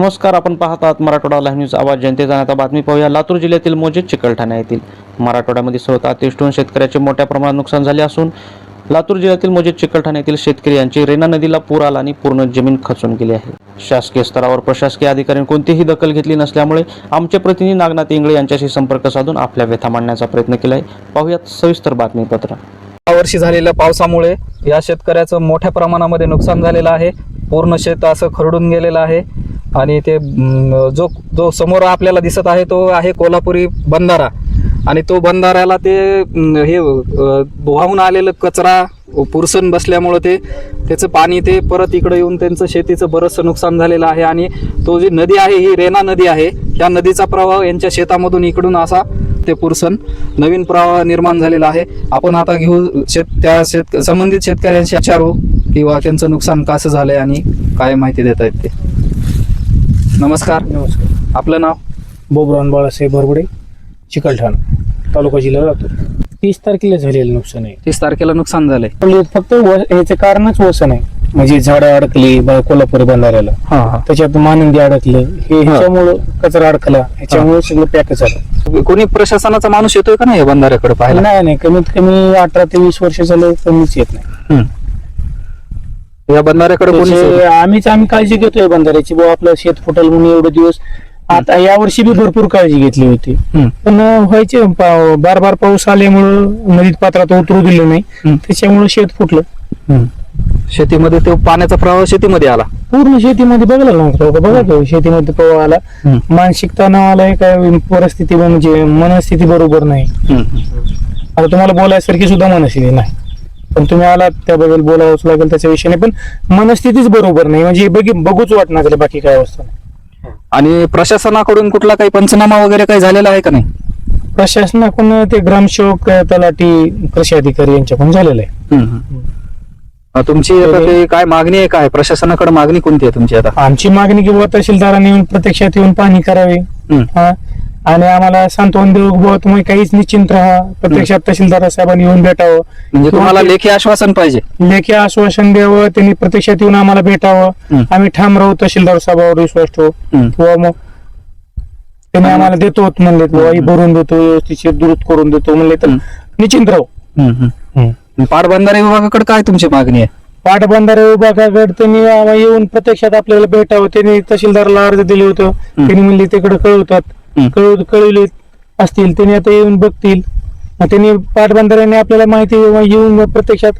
नमस्कार आपण पाहत आहात मराठवाडा लाईव्ह न्यूज आवाज जनतेचा. आता बातमी पाहूया. लातूर जिल्ह्यातील मोजे चिकलठाणा येथील. मराठवाड्यामध्ये स्वतः अतिवृष्टीहून शेतकऱ्याचे मोठ्या प्रमाणात नुकसान झाले असून लातूर जिल्ह्यातील मोजे चिकलठाणा येथील शेतकरी यांची रेणा नदीला पूर आला आणि पूर्ण जमीन खचून गेली आहे. शासकीय स्तरावर प्रशासकीय अधिकाऱ्यांनी कोणतीही दखल घेतली नसल्यामुळे आमचे प्रतिनिधी नागनाथ इंगळे यांच्याशी संपर्क साधून आपल्या व्यथा मांडण्याचा प्रयत्न केला आहे पाहूयात सविस्तर बातमीपत्र. यावर्षी झालेल्या पावसामुळे या शेतकऱ्याचं मोठ्या प्रमाणामध्ये नुकसान झालेलं आहे. पूर्ण शेत असं खरडून गेलेलं आहे. आणि ते जो जो समोर आपल्याला दिसत आहे तो आहे कोल्हापुरी बंधारा. आणि तो बंधाऱ्याला ते हे वाहून आलेलं कचरा पुरसन बसल्यामुळं ते त्याचं पाणी ते परत इकडे येऊन त्यांचं शेतीचं बरंचसं नुकसान झालेलं आहे. आणि तो जी नदी आहे ही रेना नदी आहे त्या नदीचा प्रवाह यांच्या शेतामधून इकडून असा ते पुरसन नवीन प्रवाह निर्माण झालेला आहे. आपण आता घेऊ शेत त्या शेत संबंधित शेतकऱ्यांशी विचारू किंवा त्यांचं नुकसान कसं झालंय आणि काय माहिती देत आहेत ते. नमस्कार. नमस्कार. आपलं नाव? बोबरान बाळासाहेब बरबडे चिकलठाणा तालुका जिल्हा लातूर. तीस तारखेला झालेलं नुकसान आहे. तीस तारखेला नुकसान झालंय. पण फक्त व- ह्याचं कारणच वसन आहे. म्हणजे झाडं अडकली ब- कोल्हापूर बंधाऱ्याला. हा हा. त्याच्यात मानंदी अडकलं. हे ह्याच्यामुळं कचरा अडकला. ह्याच्यामुळे सगळं पॅक झालं. कोणी प्रशासनाचा माणूस येतोय का नाही या बंधाऱ्याकडे पाहायला? नाही नाही. कमीत कमी अठरा ते वीस वर्ष झालं कमीच येत नाही. हम्म. या बंधाऱ्याकडे कोणी त्याचे आम्हीच आम्ही काळजी घेतोय बंधाऱ्याची. बुवा आपलं शेत फुटल म्हणून एवढे दिवस. आता या वर्षी बी भरपूर काळजी घेतली होती. हम्म. पण व्हायचे पा- बार बार पाऊस आल्यामुळं नदीत पात्रात उतरू दिलं नाही. त्याच्यामुळे शेत फुटलं. हम्म. शेतीमध्ये तो पाण्याचा प्रवाह शेतीमध्ये आला. पूर्ण शेतीमध्ये बघायला लागतो बघा तो शेतीमध्ये प्रवाह आला. मानसिक तणाव आलाय काय परिस्थिती म्हणजे मनस्थिती बरोबर नाही. आता तुम्हाला बोलायसारखी सुद्धा मनस्थिती नाही. पण तुम्ही आलात त्याबद्दल बोलावंच लागेल त्याच्या विषयाने पण मनस्थितीच बरोबर नाही. म्हणजे बघी बघूच वाटणार झालं बाकी काय अवस्था नाही. आणि प्रशासनाकडून कुठला काही पंचनामा वगैरे काही झालेला आहे का नाही? प्रशासनाकडून ते ग्रामसेवक तलाठी कृषी अधिकारी यांच्याकडून झालेलं आहे. अ, तुमची आता ते काय मागणी आहे काय प्रशासनाकडे मागणी कोणती आहे तुमची आता? आमची मागणी किंवा तहसीलदारांनी येऊन प्रत्यक्षात येऊन पाहणी करावी. हा. आणि आम्हाला सांत्वन देऊ बुवा तुम्ही काहीच निश्चिंत राहा. प्रत्यक्षात तहसीलदार साहेबांनी येऊन भेटावं. म्हणजे तुम्हाला लेखी आश्वासन पाहिजे. लेखी आश्वासन द्यावं त्यांनी प्रत्यक्षात येऊन आम्हाला भेटावं. आम्ही ठाम राहू तहसीलदार साहेबावर विश्वास ठेवू. किंवा मग त्यांनी आम्हाला देतो म्हणले ही भरून देतो व्यवस्थित दुरुस्त करून देतो म्हणले तर. निश्चिंत राहू. पाटबंधारे विभागाकडे काय तुमची मागणी आहे? पाटबंधारे विभागाकडे त्यांनी येऊन प्रत्यक्षात आपल्याला भेटावं. त्यांनी तहसीलदारला अर्ज दिले होतं. त्यांनी म्हणले तिकडे कळवतात. कळव कळवले असतील त्यांनी आता येऊन बघतील. मग त्यांनी पाटबंधाऱ्यांनी आपल्याला माहिती येऊन प्रत्यक्षात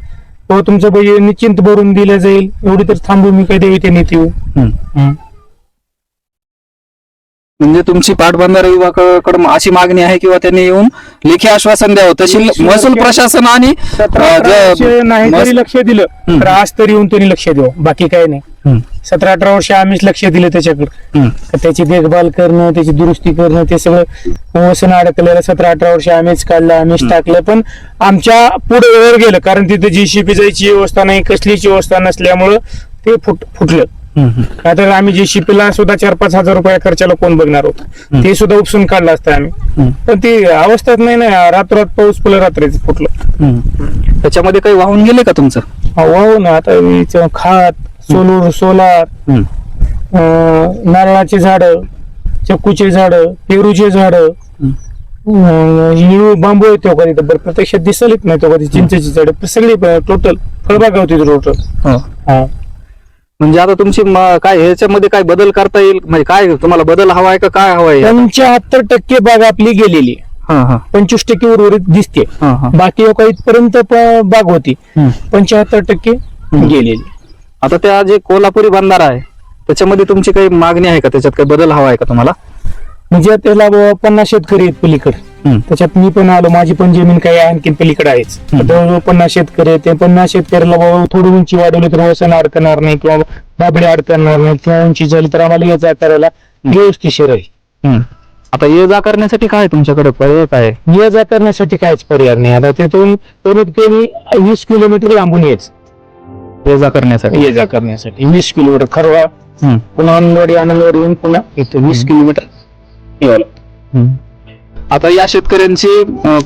तुमचं निश्चिंत भरून दिलं जाईल. एवढी तर थांबू मी काय देवी त्यांनी ती म्हणजे तुमची पाटबंधारे विभागाकडे अशी मागणी आहे किंवा त्यांनी येऊन लेखी आश्वासन द्यावं. तहसील महसूल प्रशासन आणि नाही जरी लक्ष दिलं. तर आज तरी येऊन त्यांनी लक्ष द्यावं बाकी काय नाही. सतरा अठरा वर्ष आम्हीच लक्ष दिलं त्याच्याकडे. त्याची देखभाल करणं त्याची दुरुस्ती करणं ते सगळं वसन अडकलेलं सतरा अठरा वर्ष आम्हीच काढलं आम्हीच टाकलं. पण आमच्या पुढे वर गेलं कारण तिथे जीसीपी जायची व्यवस्था नाही कसलीची व्यवस्था नसल्यामुळं ते फुट फुटलं. हम्म. नाहीतर आम्ही जीसीपीला सुद्धा चार पाच हजार रुपये खर्चाला कोण बघणार होतो? ते सुद्धा उपसून काढलं असतं आम्ही. पण ती अवस्थाच नाही ना रातोरात पाऊस फुलं रात्रीच फुटलं. त्याच्यामध्ये काही वाहून गेले का तुमचं? वाहू ना आता खात सोलूर सोलार नारळाची झाडं चक्कूचे झाडं पेरूचे झाडं बांबू येतो कधी तर प्रत्यक्षात दिसलीच नाही तो कधी. चिंचेची झाडं सगळी टोटल फळबाग होती टोटल हो. म्हणजे आता तुमची म- काय ह्याच्यामध्ये काय बदल करता येईल? म्हणजे काय तुम्हाला बदल हवाय का काय हवाय? पंच्याहत्तर टक्के बाग आपली गेलेली. हा हा. पंचवीस टक्के उर्वरित दिसते. हा हा. बाकी लोक इथपर्यंत प- बाग होती. हम्म. पंच्याहत्तर टक्के गेलेली. आता त्या जे कोल्हापुरी बंधारा आहे त्याच्यामध्ये तुमची काही मागणी आहे का? त्याच्यात काही बदल हवा आहे का तुम्हाला? म्हणजे त्याला पन्नास शेतकरी आहेत पलीकडे. त्याच्यात मी पण आलो माझी पण जमीन काही आणखी पलीकडे आहेच. जवळजवळ पन्नास शेतकरी आहेत. ते पन्नास शेतकऱ्याला बाबा थोडी उंची वाढवली तर वसन अडकणार नाही किंवा बाबडे अडकणार नाही किंवा उंची झाली तर आम्हाला ये जा करायला व्यवस्थिशीर आहे. आता ये जा करण्यासाठी काय तुमच्याकडे पर्याय काय? ये जा करण्यासाठी काहीच पर्याय नाही आता तिथून कमीत कमी वीस किलोमीटर लांबून यायच ये जा करण्यासाठी ये जा करण्यासाठी वीस किलोमीटर खरवा. पुन्हा आनंदवाडी आनंदवाडी येऊन पुन्हा इथं वीस किलोमीटर यावं लागतं. आता या शेतकऱ्यांची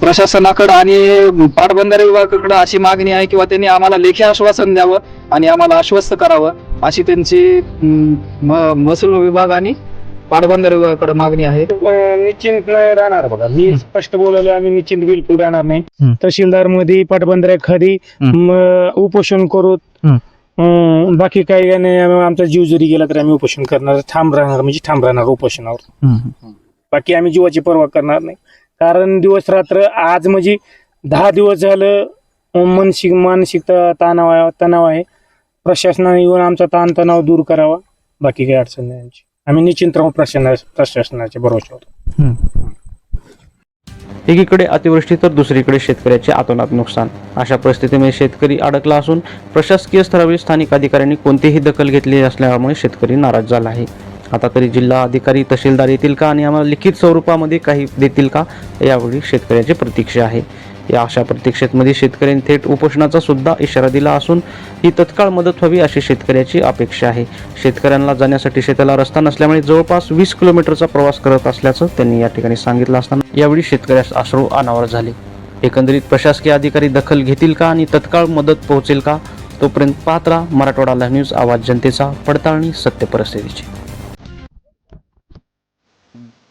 प्रशासनाकडे आणि पाटबंधारे विभागाकडे अशी मागणी आहे किंवा त्यांनी आम्हाला लेखी आश्वासन द्यावं आणि आम्हाला आश्वस्त करावं अशी त्यांची महसूल विभाग आणि पाटबंधारे विभागाकडे मागणी आहे. निश्चिंत नाही राहणार बघा. मी स्पष्ट बोलवलं आम्ही निश्चिंत बिलकुल राहणार. नाही. तहसीलदारमध्ये पाटबंधारे खाली उपोषण करू. बाकी काही आमचा जीव जरी गेला तरी आम्ही उपोषण करणार ठाम राहणार म्हणजे ठाम राहणार उपोषणावर. बाकी आम्ही जीवाची पर्वा करणार नाही. कारण दिवस रात्र आज म्हणजे दहा दिवस झालं मानसिक मानसिक तणाव आहे तणाव आहे. प्रशासनाने येऊन आमचा ताणतणाव दूर करावा. बाकी काही अडचण नाही आमची. आम्ही निश्चिंत राहू प्रशासना प्रशासनाच्या भरोश्यावर एकीकडे अतिवृष्टी तर दुसरीकडे शेतकऱ्याचे आतोनात नुकसान. अशा परिस्थितीमध्ये शेतकरी अडकला असून प्रशासकीय स्तरावरील स्थानिक अधिकाऱ्यांनी कोणतीही दखल घेतली असल्यामुळे शेतकरी नाराज झाला आहे. आता तरी जिल्हा अधिकारी तहसीलदार येतील का आणि आम्हाला लिखित स्वरूपामध्ये काही देतील का यावेळी शेतकऱ्याची प्रतीक्षा आहे. या अशा प्रतीक्षेमध्ये शेतकऱ्यांनी थेट उपोषणाचा सुद्धा इशारा दिला असून ही तत्काळ मदत व्हावी अशी शेतकऱ्याची अपेक्षा आहे. शेतकऱ्यांना जाण्यासाठी शेताला रस्ता नसल्यामुळे जवळपास वीस किलोमीटरचा प्रवास करत असल्याचं त्यांनी या ठिकाणी सांगितलं असताना यावेळी शेतकऱ्यास अश्रू अनावर झाले. एकंदरीत प्रशासकीय अधिकारी दखल घेतील का आणि तत्काळ मदत पोहोचेल का तोपर्यंत पात्रा मराठवाडा न्यूज आवाज जनतेचा पडताळणी सत्य परिस्थितीची. mm.